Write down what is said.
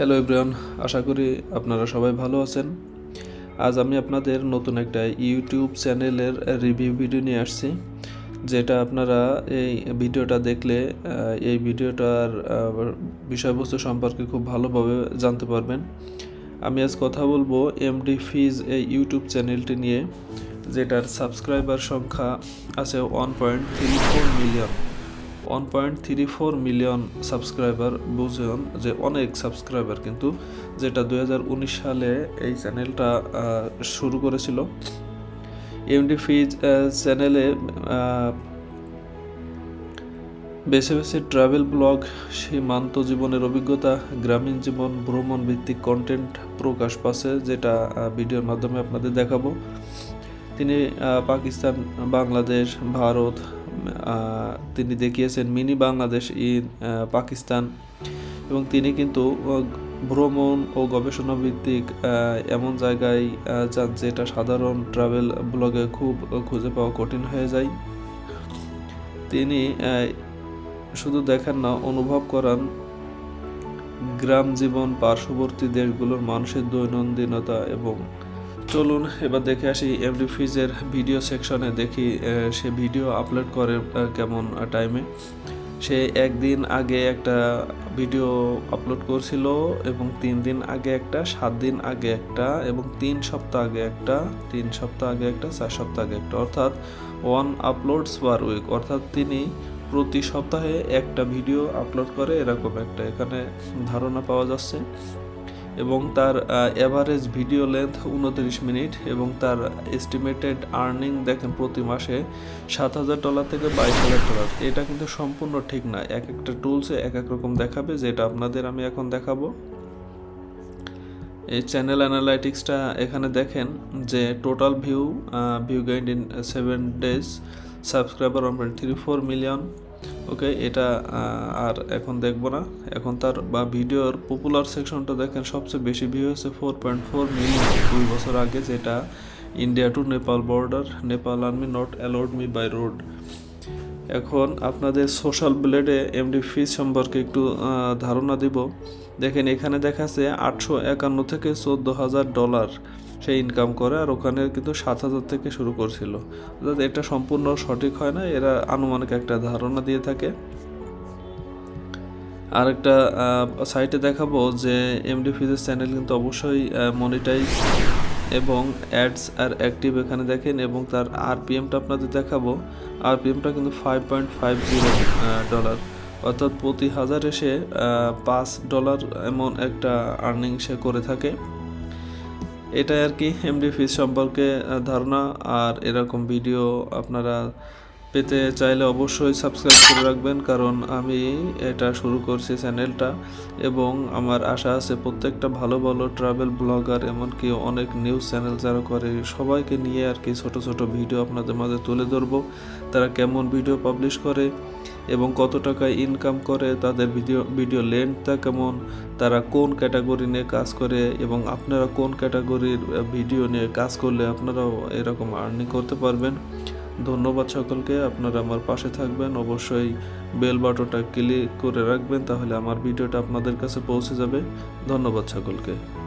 Hello everyone আশা করি আপনারা সবাই ভালো আছেন। আজ আমি আপনাদের নতুন একটা ইউটিউব চ্যানেলের রিভিউ ভিডিও নিয়ে আসছি, যেটা আপনারা এই ভিডিওটা দেখলে এই ভিডিওটার বিষয়বস্তু সম্পর্কে খুব ভালোভাবে জানতে পারবেন। আমি আজ কথা বলব এমডি ফিজ এই ইউটিউব চ্যানেলটি নিয়ে, যেটার সাবস্ক্রাইবার সংখ্যা আছে one point three four million one point three four million subscriber বুঝুন যে অনেক সাবস্ক্রাইবার কিন্তু, যেটা দু হাজার উনিশ সালে এই চ্যানেলটা শুরু করেছিল। এমডি ফিজ চ্যানেলে বেছে বেছে ট্রাভেল ব্লগ সীমান্ত জীবনের অভিজ্ঞতা, গ্রামীণ জীবন, ভ্রমণ ভিত্তিক কন্টেন্ট প্রকাশ পাচ্ছে, যেটা ভিডিওর মাধ্যমে আপনাদের দেখাবো। তিনি পাকিস্তান, বাংলাদেশ, ভারত তিনি দেখিয়েছেন মিনি বাংলাদেশ, ইন পাকিস্তান। এবং তিনি কিন্তু ভ্রমণ ও গবেষণা ভিত্তিক এমন জায়গায় যান যেটা সাধারণ ট্রাভেল ব্লগে খুব খুঁজে পাওয়া কঠিন হয়ে যায়। তিনি শুধু দেখেন না, অনুভব করান গ্রাম জীবন, পার্শ্ববর্তী দেশগুলোর মানুষের দৈনন্দিনতা এবং চলুন এবার দেখে আসি এমডি ফিজের ভিডিও সেকশনে দেখি সে ভিডিও আপলোড করে কেমন টাইমে সে একদিন আগে একটা ভিডিও আপলোড করছিল এবং তিন দিন আগে একটা, সাত দিন আগে একটা এবং তিন সপ্তাহ আগে একটা, তিন সপ্তাহ আগে একটা, চার সপ্তাহ আগে একটা। অর্থাৎ ওয়ান আপলোডস পার উইক অর্থাৎ তিনি প্রতি সপ্তাহে একটা ভিডিও আপলোড করে এরকম একটা। এখানে ধারণা পাওয়া যাচ্ছে। এবং তার অ্যাভারেজ ভিডিও লেন্থ উনত্রিশ মিনিট এবং তার এস্টিমেটেড আর্নিং দেখেন প্রতি মাসে সাত হাজার ডলার থেকে বাইশ হাজার ডলার এটা কিন্তু সম্পূর্ণ ঠিক না। এক একটা টুলসে এক এক রকম দেখাবে, যেটা আপনাদের আমি এখন দেখাবো। এই চ্যানেল অ্যানালাইটিক্সটা এখানে দেখেন যে total view view gained in seven days subscriber point three four million okay, এটা আর এখন দেখব না। এখন তার, বা ভিডিওর পপুলার সেকশনটা দেখেন, সবচেয়ে বেশি ভিউ হয়েছে ফোর পয়েন্ট ফোর মিলিয়ন দুই বছর আগে যেটা India to Nepal border Nepal army not allowed me by road এখন আপনাদের সোশ্যাল ব্লেডে এমডি ফিস সম্পর্কে একটু ধারণা দিব। দেখেন, এখানে দেখাচ্ছে আটশো একান্ন থেকে চোদ্দ হাজার ডলার সে ইনকাম করে, আর ওখানে কিন্তু সাত হাজার থেকে শুরু করছিল। অর্থাৎ এটা সম্পূর্ণ সঠিক হয় না, এরা আনুমানিক একটা ধারণা দিয়ে থাকে। আর একটা সাইটে দেখাবো যে এমডি ফিজের চ্যানেল কিন্তু অবশ্যই মনিটাইজ এবং অ্যাডস আর অ্যাক্টিভ এখানে দেখেন এবং তার আরপিএমটা আপনাদের দেখাবো। আরপিএমটা কিন্তু five point five zero dollar অর্থাৎ প্রতি হাজার এসে পাঁচ ডলার এমন একটা আর্নিং সে করে থাকে। এটাই আর কি এমডি ফিস সম্পর্কে ধারণা। আর এরকম ভিডিও আপনারা পেতে চাইলে অবশ্যই সাবস্ক্রাইব করে রাখবেন, কারণ আমি এটা শুরু করছি চ্যানেলটা এবং আমার আশা আছে প্রত্যেকটা ভালো ভালো ট্রাভেল ব্লগার এমনকি অনেক নিউজ চ্যানেল যারা করে, সবাইকে নিয়ে আর কি ছোট ছোট ভিডিও আপনাদের মাঝে তুলে ধরবো। তারা কেমন ভিডিও পাবলিশ করে এবং কত টাকা ইনকাম করে, তাদের ভিডিও ভিডিও লেন্থটা কেমন, তারা কোন ক্যাটাগরি নিয়ে কাজ করে এবং আপনারা কোন ক্যাটাগরির ভিডিও নিয়ে কাজ করলে আপনারাও এরকম আর্নিং করতে পারবেন। ধন্যবাদ সকলকে, আপনারা আমার পাশে থাকবেন, অবশ্যই বেল বাটনটা ক্লিক করে রাখবেন, তাহলে আমার ভিডিওটা আপনাদের কাছে পৌঁছে যাবে। ধন্যবাদ সকলকে।